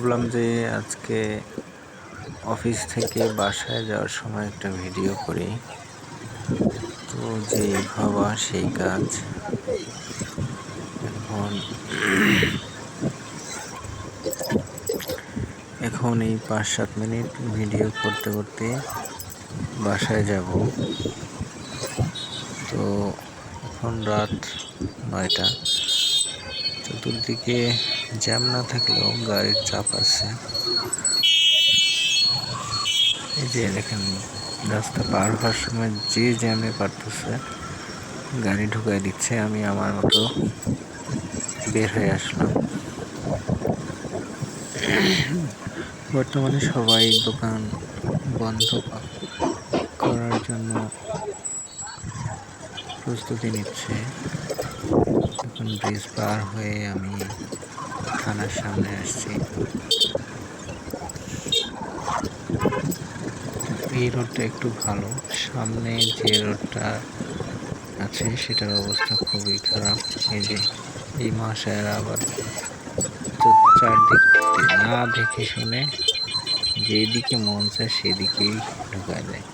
ভাবলাম যে আজকে অফিস থেকে বাসায় যাওয়ার সময় একটা ভিডিও করি। তো যেই ভাবা সেই কাজ। এখন এখন এই পাঁচ সাত মিনিট ভিডিও করতে করতে বাসায় যাব। তো এখন রাত নয়টা। চতুর্দিকে জ্যাম না থাকলেও গাড়ির চাপ আছে। এই যে দেখেন, রাস্তা পার হওয়ার সময় যে জ্যামে পারতেছে, গাড়ি ঢুকাই দিচ্ছে, আমি আমার মতো বের হয়ে আসলাম। বর্তমানে সবাই দোকান বন্ধ করার জন্য প্রস্তুতি নিচ্ছে। এখন ব্রিজ পার হয়ে আমি থানার সামনে আসছি। এই রোডটা একটু ভালো। সামনে যে রোডটা আছে, সেটার অবস্থা খুবই খারাপ। এই যে, এই মহাশয়েরা আবার চারদিক না দেখে শুনে যেদিকে মন চায় সেদিকেই ঢুকায় দেয়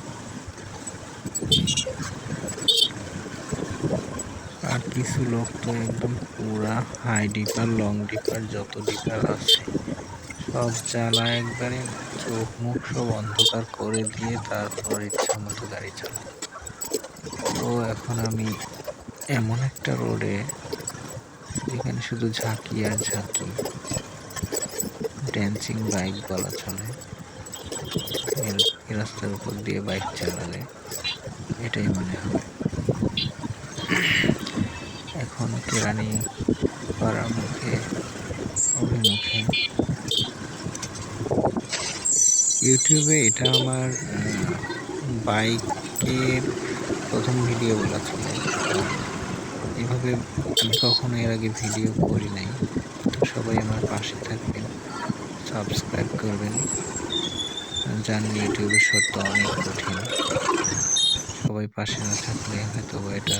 আর কিছু লোক তো একদম পুরা হাই ডিপার লং ডিপার যত ডিপার আছে। সব জ্বালা একবারে চোখ মুখ সব অন্ধকার করে দিয়ে তারপর ইচ্ছা মতো গাড়ি চালায়। তো এখন আমি এমন একটা রোডে যেখানে শুধু ঝাঁকি আর ঝাঁকি ড্যান্সিং বাইক বলা চলে। রাস্তার উপর দিয়ে বাইক চালালে এটাই মনে হয়। এখন কেরানি পাড়ার মুখে অভিমুখে। ইউটিউবে এটা আমার বাইকের প্রথম ভিডিও বলা ছিল এভাবে আমি কখনো এর আগে ভিডিও করি নাই। তো সবাই আমার পাশে থাকবেন সাবস্ক্রাইব করবেন। জানেন ইউটিউবের শর্ত অনেক কঠিন। সবাই পাশে না থাকলে হয়তো এটা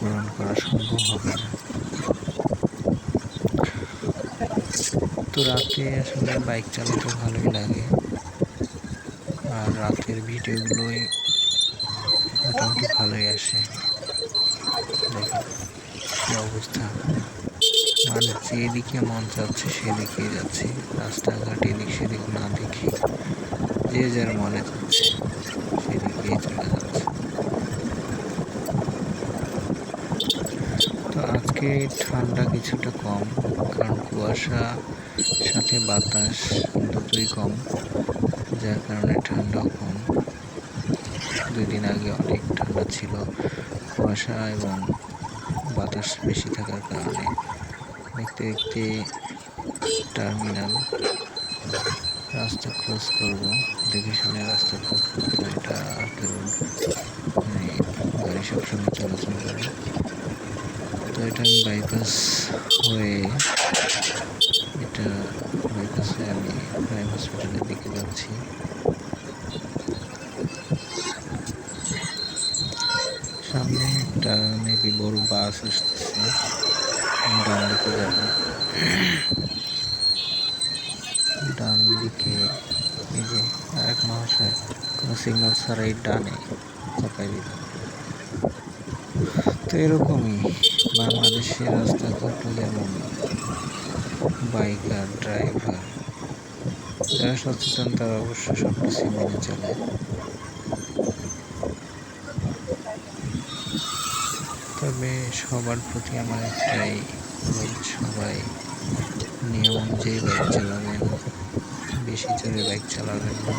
পূরণ করা সম্ভব হবে না তো রাতে আসলে বাইক চালাতে ভালোই লাগে। আর রাতের ভিডিওগুলোই মোটামুটি ভালোই আসে। কি অবস্থা। মানে যেদিকে মন চাচ্ছে সেদিকেই যাচ্ছে। রাস্তাঘাট এদিক সেদিক না দেখে যে যার মনে চাচ্ছে সেদিকেই চলে যাচ্ছে তো আজকে ঠান্ডা কিছুটা কম, কারণ কুয়াশা সাথে বাতাস দুটোই কম, যার কারণে ঠান্ডাও কম। দুই দিন আগে অনেক ঠান্ডা ছিল কুয়াশা এবং বাতাস বেশি থাকার কারণে। দেখতে দেখতে টার্মিনাল, রাস্তা ক্রস করব, দেখে শুনে রাস্তা ক্রস করব এটা কারণ গাড়ি সবসময় চলাচল করে। এটা আমি বাইপাস হয়ে এটা বাইপাসে আমি প্রাইম হসপিটালের দিকে যাচ্ছি। সামনে একটা মেবি বড় বাস আসতেছে। ডান দিকে যাব। ডান দিকে এই যে আরেক মহাশয় কোনো সিগন্যাল ছাড়াই ডানে চাপাই দিল। তো এরকমই বাংলাদেশের রাস্তাঘাট যেমন বাইকার, ড্রাইভার, যারা সচেতন তারা অবশ্য সব কিছু মেনে চলে। তবে সবার প্রতি আমার একটাই সবাই নিয়ম অনুযায়ী বাইক চালাবেন, বেশি জোরে বাইক চালাবেন না।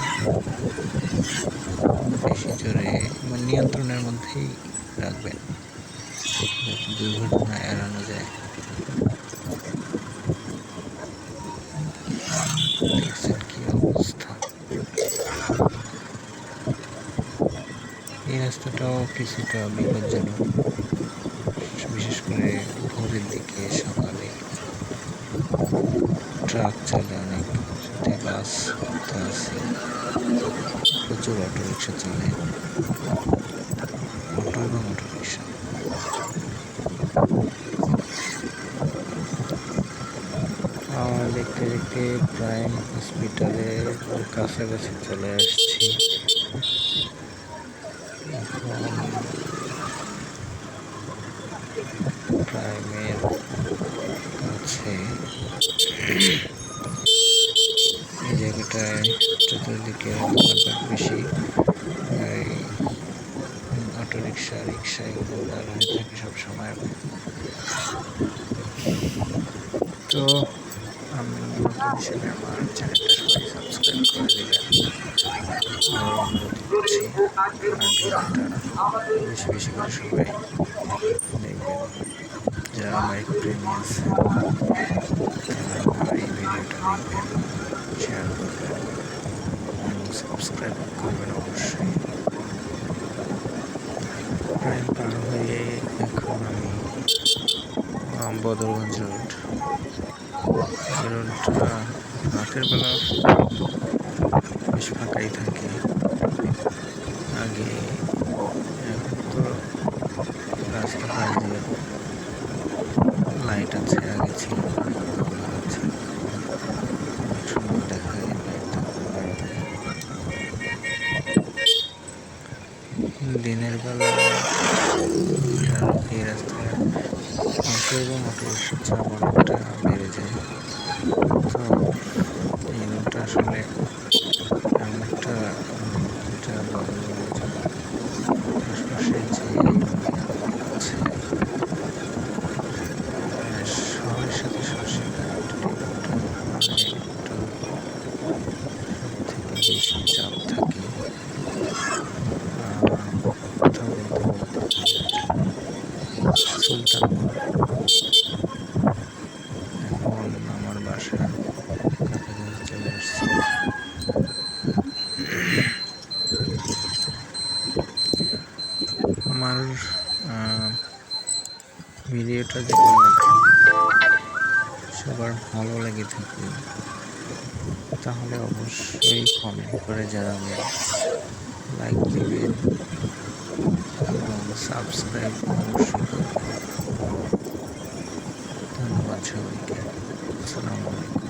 বেশি জোরে মানে নিয়ন্ত্রণের মধ্যেই রাখবেন। দুর্ঘটনা এড়ানো যায়। এই রাস্তাটাও কিছুটা বিপজ্জনক। বিশেষ করে ভোরের দিকে সকালে। ট্রাক চলে অনেক সাথে বাস আছে প্রচুর অটো রিক্সা চলে অটো এবং অটো রিক্সা আর দেখতে দেখতে প্রাইম হসপিটালের কাছাকাছি চলে আসছি। প্রাইমের কাছে। এই জায়গাটায় চতুর্দিকে বেশি অটো রিক্সা এগুলো দাঁড়ানো থাকে সবসময়। তো হিসেবে আমার চ্যানেলটা সবাই সাবস্ক্রাইব করে দেবেন শেয়ার করবেন এবং সাবস্ক্রাইব করবেন অবশ্যই প্রাইম পার হয়ে এখন আমি আম, বদরগঞ্জ রোড। রোডটা রাতের বেলা বেশ ফাঁকাই থাকে। আগে তো রাস্তা দিয়ে লাইট আছে, আগে ছিল এবং অটো রিক্সার চাপ অনেকটা বেড়ে যায়। তো এই রোডটা আসলে এমন একটা আশপাশে যে সাথে থেকে চাপ থাকে। আমার বাসা চলে আসছে আমার ভিডিওটা যদি সবার ভালো লেগে থাকে, তাহলে অবশ্যই কমেন্ট করে জানাবেন। লাইক দিবেন এবং সাবস্ক্রাইব অবশ্যই 注意。アサラムア